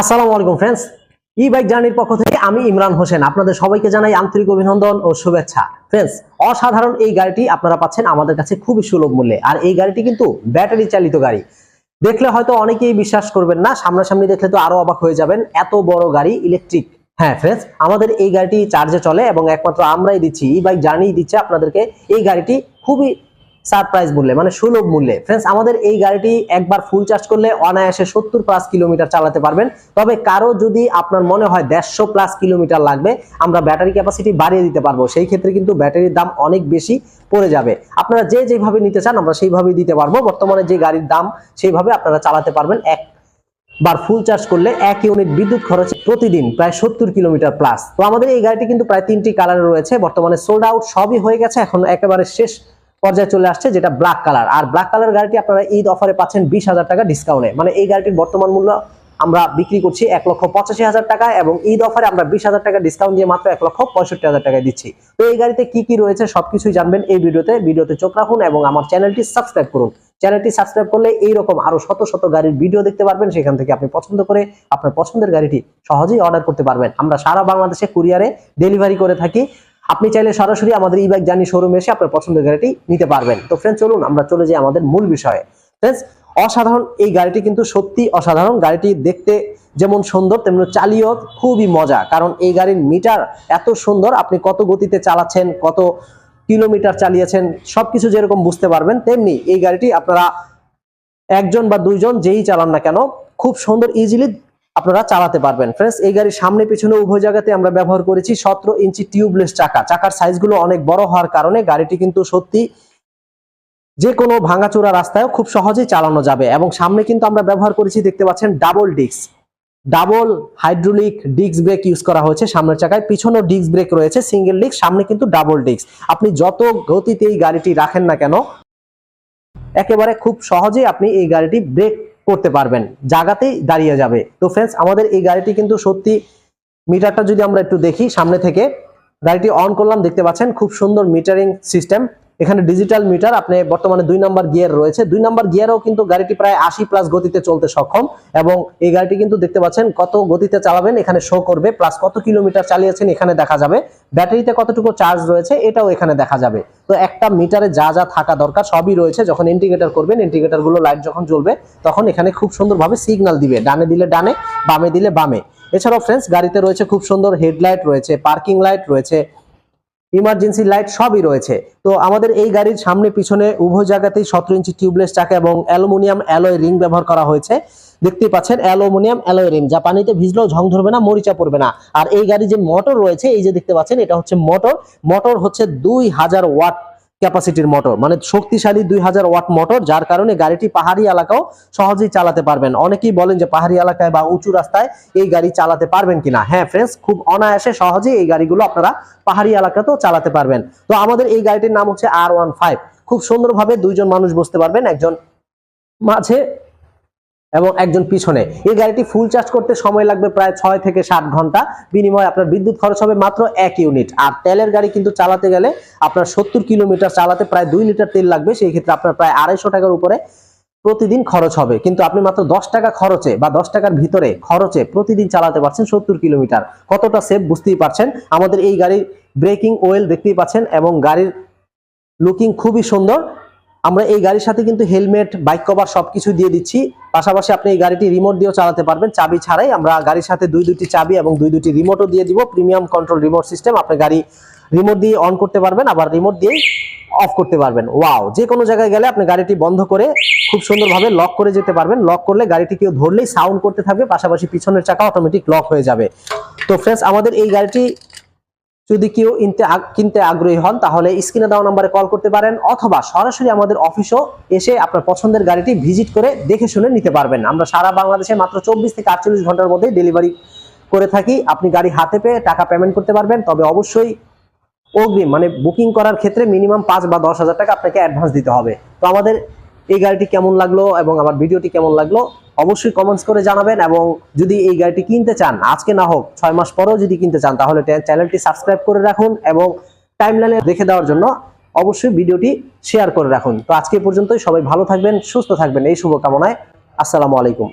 আসসালামু আলাইকুম ফ্রেন্ডস ই বাইক জার্নির পক্ষ থেকে আমি ইমরান হোসেন। আপনাদের সবাইকে জানাই আন্তরিক অভিনন্দন ও শুভেচ্ছা। ফ্রেন্ডস অসাধারণ এই গাড়িটি আপনারা পাচ্ছেন আমাদের কাছে খুবই সুলভ মূল্যে। আর এই গাড়িটি কিন্তু ব্যাটারি চালিত গাড়ি। দেখলে হয়তো অনেকেই বিশ্বাস করবেন না, সামনাসামনি দেখলে তো আরও অবাক হয়ে যাবেন, এত বড় গাড়ি ইলেকট্রিক হ্যাঁ ফ্রেন্ডস আমাদের এই গাড়িটি চার্জে চলে এবং একমাত্র আমরাই দিচ্ছি ই বাইক জার্নি দিচ্ছে আপনাদেরকে। এই গাড়িটি খুবই সারপ্রাইজ মূল্যে মানে সুলভ মূল্যে। ফ্রেন্ডস আমাদের এই গাড়িটি একবার ফুল চার্জ করলে অনায়াসে সত্তর প্লাস কিলোমিটার চালাতে পারবেন। তবে কারও যদি আপনার মনে হয় দেড়শো প্লাস কিলোমিটার লাগবে, আমরা ব্যাটারি ক্যাপাসিটি বাড়িয়ে দিতে পারব। সেই ক্ষেত্রে কিন্তু ব্যাটারির দাম অনেক বেশি পড়ে যাবে। আপনারা যে যেভাবে নিতে চান, আমরা সেইভাবেই দিতে পারব। বর্তমানে যে গাড়ির দাম, সেইভাবে আপনারা চালাতে পারবেন। এক বার ফুল চার্জ করলে এক ইউনিট বিদ্যুৎ খরচ প্রতিদিন প্রায় সত্তর কিলোমিটার প্লাস তো আমাদের এই গাড়িটি কিন্তু প্রায় তিনটি কালারে রয়েছে। বর্তমানে সোল্ড আউট সবই হয়ে গেছে। এখন একেবারে শেষ পর্যায়ে চলে আসছে, যেটা ব্ল্যাক কালার আর ব্ল্যাক কালার গাড়িটি আপনারা ঈদ অফারে পাচ্ছেন বিশ হাজার টাকা ডিসকাউন্টে মানে এই গাড়িটির বর্তমান মূল্য আমরা বিক্রি করছি এক লক্ষ পঁচাশি হাজার টাকা এবং ঈদ অফারে আমরা বিশ হাজার টাকা ডিসকাউন্ট দিয়ে মাত্র এক লক্ষ পঁয়ষট্টি হাজার টাকায় দিচ্ছি। তো এই গাড়িতে কি কি রয়েছে সবকিছুই জানবেন এই ভিডিওতে। ভিডিওতে চোখ রাখুন এবং আমার চ্যানেলটি সাবস্ক্রাইব করুন। চ্যানেলটি সাবস্ক্রাইব করলে এইরকম আরও শত শত গাড়ির ভিডিও দেখতে পারবেন। সেখান থেকে আপনি পছন্দ করে আপনার পছন্দের গাড়িটি সহজেই অর্ডার করতে পারবেন। আমরা সারা বাংলাদেশে কুরিয়ারে ডেলিভারি করে থাকি। আপনি চাইলে সরাসরি আমাদের ই বাইক জার্নি শোরুমে এসে আপনার পছন্দের গাড়িটি নিতে পারবেন। তো ফ্রেন্ড চলুন আমরা চলে যাই আমাদের মূল বিষয়ে। ফ্রেন্ডস অসাধারণ এই গাড়িটি কিন্তু সত্যি অসাধারণ। গাড়িটি দেখতে যেমন সুন্দর, তেমনি চালিয়েও খুবই মজা। কারণ এই গাড়ির মিটার এত সুন্দর, আপনি কত গতিতে চালাচ্ছেন, কত কিলোমিটার চালিয়েছেন, সবকিছু যেরকম বুঝতে পারবেন, তেমনি এই গাড়িটি আপনারা একজন বা দুইজন যেই চালান না কেন, খুব সুন্দর ইজিলি আপনারা চালাতে পারবেন। ফ্রেন্ডস এই গাড়ির সামনে পিছনে উভয় জায়গাতে আমরা ব্যবহার করেছি সতেরো ইঞ্চি টিউবলেস চাকা। চাকার সাইজগুলো অনেক বড় হওয়ার কারণে গাড়িটি কিন্তু সত্যি যে কোনো ভাঙাচোরা রাস্তায় খুব সহজেই চালানো যাবে এবং সামনে কিন্তু আমরা ব্যবহার করেছি দেখতে পাচ্ছেন double disc double hydraulic disc brake use করা হয়েছে সামনের চাকায়। পিছনেও ডিস্ক ব্রেক রয়েছে সিঙ্গেল ডিস্ক সামনে কিন্তু ডাবল ডিস্ক আপনি যত গতিতে এই গাড়িটি রাখেন না কেন, একেবারে খুব সহজেই আপনি এই গাড়িটি ব্রেক করতে পারবেন। জাগাতেই দাঁড়িয়ে যাবে। তো ফ্রেন্ডস আমাদের এই গাড়িটি কিন্তু সত্যি মিটারটা যদি আমরা একটু দেখি সামনে থেকে, গাড়িটি অন করলাম, দেখতে পাচ্ছেন খুব সুন্দর মিটারিং সিস্টেম এখানে ডিজিটাল মিটার আপনি বর্তমানে দুই নাম্বার গিয়ার রয়েছে। দুই নাম্বার গিয়ারেও কিন্তু গাড়িটি প্রায় আশি প্লাস গতিতে চলতে সক্ষম এবং এই গাড়িটি কিন্তু দেখতে পাচ্ছেন কত গতিতে চালাবেন, এখানে শো করবে প্লাস কত কিলোমিটার চালিয়েছেন এখানে দেখা যাবে। ব্যাটারিতে কতটুকু চার্জ রয়েছে, এটাও এখানে দেখা যাবে। তো একটা মিটারে যা যা থাকা দরকার সবই রয়েছে। যখন ইন্ডিকেটর করবেন ইন্ডিকেটরগুলো লাইট যখন জ্বলবে, তখন এখানে খুব সুন্দরভাবে সিগন্যাল দিবে। ডানে দিলে ডানে, বামে দিলে বামে। এছাড়াও ফ্রেন্ডস গাড়িতে রয়েছে খুব সুন্দর হেডলাইট রয়েছে পার্কিং লাইট রয়েছে ইমার্জেন্সি লাইট সবই রয়েছে। তো আমাদের এই গাড়ির সামনে, পিছনে উভয় জায়গাতেই সতেরো ইঞ্চি টিউবলেস চাকা এবং অ্যালুমিনিয়াম অ্যালয় রিং ব্যবহার করা হয়েছে। দেখতে পাচ্ছেন, অ্যালুমিনিয়াম অ্যালয় রিং। যা পানিতে ভিজলেও ঝং ধরবে না, মরিচা পড়বে না। আর এই গাড়ি যে মোটর রয়েছে, এই যে দেখতে পাচ্ছেন, এটা হচ্ছে মোটর মোটর হচ্ছে দুই হাজার ওয়াট ক্যাপাসিটির মোটর মানে শক্তিশালী দুই হাজার ওয়াট মোটর যার কারণে গাড়িটি পাহাড়ি এলাকাও সহজেই চালাতে পারবেন। অনেকেই বলেন যে পাহাড়ি এলাকায় বা উঁচু রাস্তায় এই গাড়ি চালাতে পারবেন কিনা। হ্যাঁ ফ্রেন্ডস খুব অনায়াসে সহজেই এই গাড়িগুলো আপনারা পাহাড়ি এলাকাতেও চালাতে পারবেন। তো আমাদের এই গাড়িটির নাম হচ্ছে আর ওয়ান ফাইভ খুব সুন্দরভাবে দুইজন মানুষ বসতে পারবেন, একজন মাঝে এবং একজন পিছনে। এই গাড়িটি ফুল চার্জ করতে সময় লাগবে প্রায় ছয় থেকে সাত ঘণ্টা। বিনিময়ে আপনার বিদ্যুৎ খরচ হবে মাত্র এক ইউনিট আর তেলের গাড়ি কিন্তু চালাতে গেলে আপনার সত্তর কিলোমিটার চালাতে প্রায় দুই লিটার তেল লাগবে। সেই ক্ষেত্রে আপনার প্রায় আড়াইশো টাকার উপরে প্রতিদিন খরচ হবে। কিন্তু আপনি মাত্র দশ টাকা খরচে বা দশ টাকার ভিতরে খরচে প্রতিদিন চালাতে পারছেন সত্তর কিলোমিটার। কতটা সেফ বুঝতেই পারছেন? আমাদের এই গাড়ির ব্রেকিং ওয়েল দেখতেই পাচ্ছেন এবং গাড়ির লুকিং খুবই সুন্দর। আমরা এই গাড়ির সাথে কিন্তু হেলমেট, বাইক কভার সব কিছু দিয়ে দিচ্ছি। পাশাপাশি আপনি এই গাড়িটি রিমোট দিয়েও চালাতে পারবেন। চাবি ছাড়াই আমরা গাড়ির সাথে দুই দুটি চাবি এবং দুই দুটি রিমোটও দিয়ে দিব। প্রিমিয়াম কন্ট্রোল রিমোট সিস্টেম আপনি গাড়ি রিমোট দিয়ে অন করতে পারবেন, আবার রিমোট দিয়েই অফ করতে পারবেন। ওয়াও যে কোনো জায়গায় গেলে আপনি গাড়িটি বন্ধ করে খুব সুন্দরভাবে লক করে যেতে পারবেন। লক করলে গাড়িটি কেউ ধরলেই সাউন্ড করতে থাকবে, পাশাপাশি পিছনের চাকা অটোমেটিক লক হয়ে যাবে। তো ফ্রেন্ডস আমাদের এই গাড়িটি যদি কেউ কিনতে আগ্রহী হন, তাহলে স্ক্রিনে দেওয়া নাম্বারে কল করতে পারেন অথবা সরাসরি আমাদের অফিসও এসে আপনার পছন্দের গাড়িটি ভিজিট করে দেখে শুনে নিতে পারবেন। আমরা সারা বাংলাদেশে মাত্র চব্বিশ থেকে আটচল্লিশ ঘণ্টার মধ্যে ডেলিভারি করে থাকি। আপনি গাড়ি হাতে পেয়ে টাকা পেমেন্ট করতে পারবেন, তবে অবশ্যই অগ্রিম মানে বুকিং করার ক্ষেত্রে মিনিমাম পাঁচ বা দশ হাজার টাকা আপনাকে অ্যাডভান্স দিতে হবে। তো আমাদের এই গাড়িটি কেমন লাগল এবং আমার ভিডিওটি কেমন লাগল অবশ্যই কমেন্টস করে জানাবেন এবং যদি এই গাড়িটি কিনতে চান, আজকে না হোক ছয় মাস পরেও যদি কিনতে চান, তাহলে চ্যানেলটি সাবস্ক্রাইব করে রাখুন এবং টাইমলাইনে দেখে দেওয়ার জন্য অবশ্যই ভিডিওটি শেয়ার করে রাখুন। তো আজকে পর্যন্তই, সবাই ভালো থাকবেন, সুস্থ থাকবেন, এই শুভকামনায়। আসসালামু আলাইকুম।